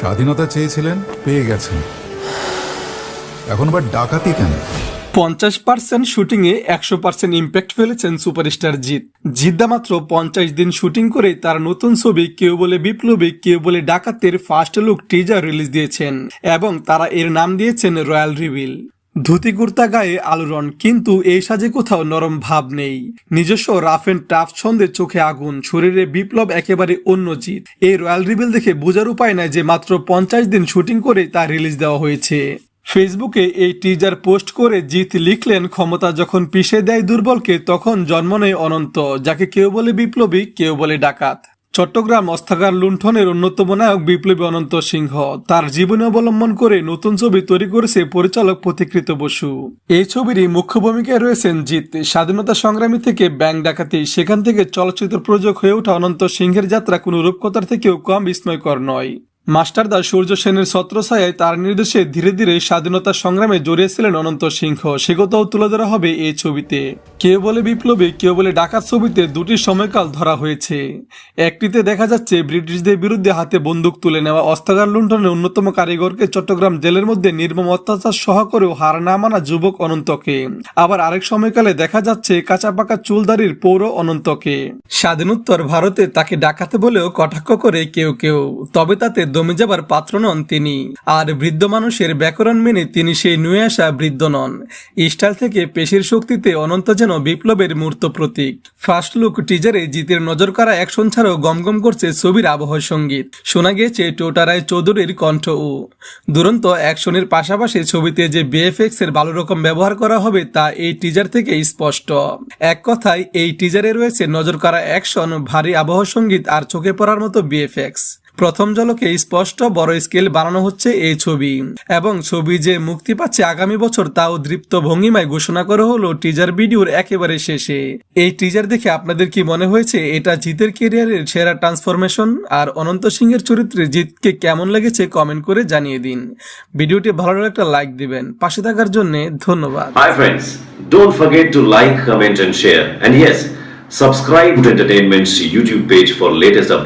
স্বাধীনতা চেয়েছিলেন, পেয়ে গেছেন। এখন আবার ডাকাতি কেন? পঞ্চাশ পার্সেন্ট শুটিংয়ে একশো পার্সেন্ট ইম্প্যাক্ট ফেলেছেন সুপারস্টার জিৎ। জিদ্দা মাত্র পঞ্চাশ দিন শুটিং করে তার নতুন ছবি কেউ বলে বিপ্লবী, কেউ বলে ডাকাতের ফার্স্ট লুক টিজার রিলিজ দিয়েছেন এবং তারা এর নাম দিয়েছেন রয়্যাল রিভিল। ধুতি কুর্তা গায়ে আলোড়ন কিন্তু এই সাজে কোথাও নরম ভাব নেই। নিজস্ব রাফ এন্ড টাফ ছন্দে চোখে আগুন, শরীরে বিপ্লব একেবারে অন্য জিত। এই রয়্যাল রিভিল দেখে বোঝার উপায় নাই যে মাত্র পঞ্চাশ দিন শুটিং করে তা রিলিজ দেওয়া হয়েছে। ফেসবুকে এই টিজার পোস্ট করে জিত লিখলেন, ক্ষমতা যখন পিষে দেয় দুর্বলকে, তখন জন্ম নেয় অনন্ত, যাকে কেউ বলে বিপ্লবী, কেউ বলে ডাকাত। চট্টগ্রাম অস্থাগার লুণ্ঠনের অন্যতম নায়ক বিপ্লবী অনন্ত সিংহ তার জীবনে অবলম্বন করে নতুন ছবি তৈরি করেছে পরিচালক প্রতিকৃত বসু। এই ছবিরই মুখ্য ভূমিকায় রয়েছেন জিৎ। স্বাধীনতা সংগ্রামী থেকে ব্যাংক ডাকাতি, সেখান থেকে চলচ্চিত্র প্রযোজক হয়ে ওঠা অনন্ত সিংহের যাত্রা কোনো রূপকতার থেকেও কম বিস্ময়কর নয়। মাস্টারদা সূর্য সেনের ছত্রছায়ায় তার নির্দেশে ধীরে ধীরে স্বাধীনতা সংগ্রামে জড়িয়েছিলেন অনন্ত সিংহ। সে কথাও তুলে ধরা হবে এই ছবিতে। কেউ বলে বিপ্লবী, কেউ বলে ডাকাত ছবিতে দুটি সময়কাল ধরা হয়েছে। একটিতে দেখা যাচ্ছে ব্রিটিশদের বিরুদ্ধে হাতে বন্দুক তুলে নেওয়া অস্ত্রাগার লুণ্ঠনের অন্যতম কারিগরকে চট্টগ্রাম জেলের মধ্যে নির্মম অত্যাচার সহ করেও হার না মানা যুবক অনন্তকে। আবার আরেক সময়কালে দেখা যাচ্ছে কাঁচা পাকা চুলদারির পৌর অনন্তকে। স্বাধীনোত্তর ভারতে তাকে ডাকাতে বলেও কটাক্ষ করে কেউ কেউ, তবে তাতে দমে যাবার পাত্র নন তিনি। আর বৃদ্ধ মানুষের ব্যাকরণ মেনে তিনি সেই নুয়ে আসা বৃদ্ধ নন। স্টাইল থেকে পেশির শক্তিতে অনন্ত যেন বিপ্লবের মূর্ত প্রতীক। ফার্স্ট লুক টিজারে জিতের নজর করা অ্যাকশন ছাড়াও গমগম করছে ছবির আবহ সংগীত। শোনা গিয়েছে টোটারায় চৌধুরীর কণ্ঠ ও। দুরন্ত অ্যাকশনের পাশাপাশি ছবিতে যে বিএফএক্স এর ভালো রকম ব্যবহার করা হবে তা এই টিজার থেকে স্পষ্ট। এক কথায়, এই টিজারে রয়েছে নজর করা অ্যাকশন, ভারী আবহ সংগীত আর চোখে পড়ার মতো বিএফএক্স। প্রথম ঝলকে স্পষ্ট বড় স্কেল বানানো হচ্ছে এই ছবি। এবং ছবি যে মুক্তি পাচ্ছে আগামী বছর তাও দৃপ্ত ভঙ্গিমায় ঘোষণা করা হলো টিজার ভিডিওর একেবারে শেষে। এই টিজার দেখে আপনাদের কি মনে হয়েছে? এটা জিতের কেরিয়ারের সেরা ট্রান্সফরমেশন আর অনন্ত সিংহের চরিত্রে জিতকে কেমন লেগেছে কমেন্ট করে জানিয়ে দিন। ভিডিওটি ভালো লাগলে একটা লাইক দিবেন। পাশে থাকার জন্য ধন্যবাদ। Hi friends, don't forget to like, comment and share. And yes, subscribe to Entertainment's YouTube page for latest updates.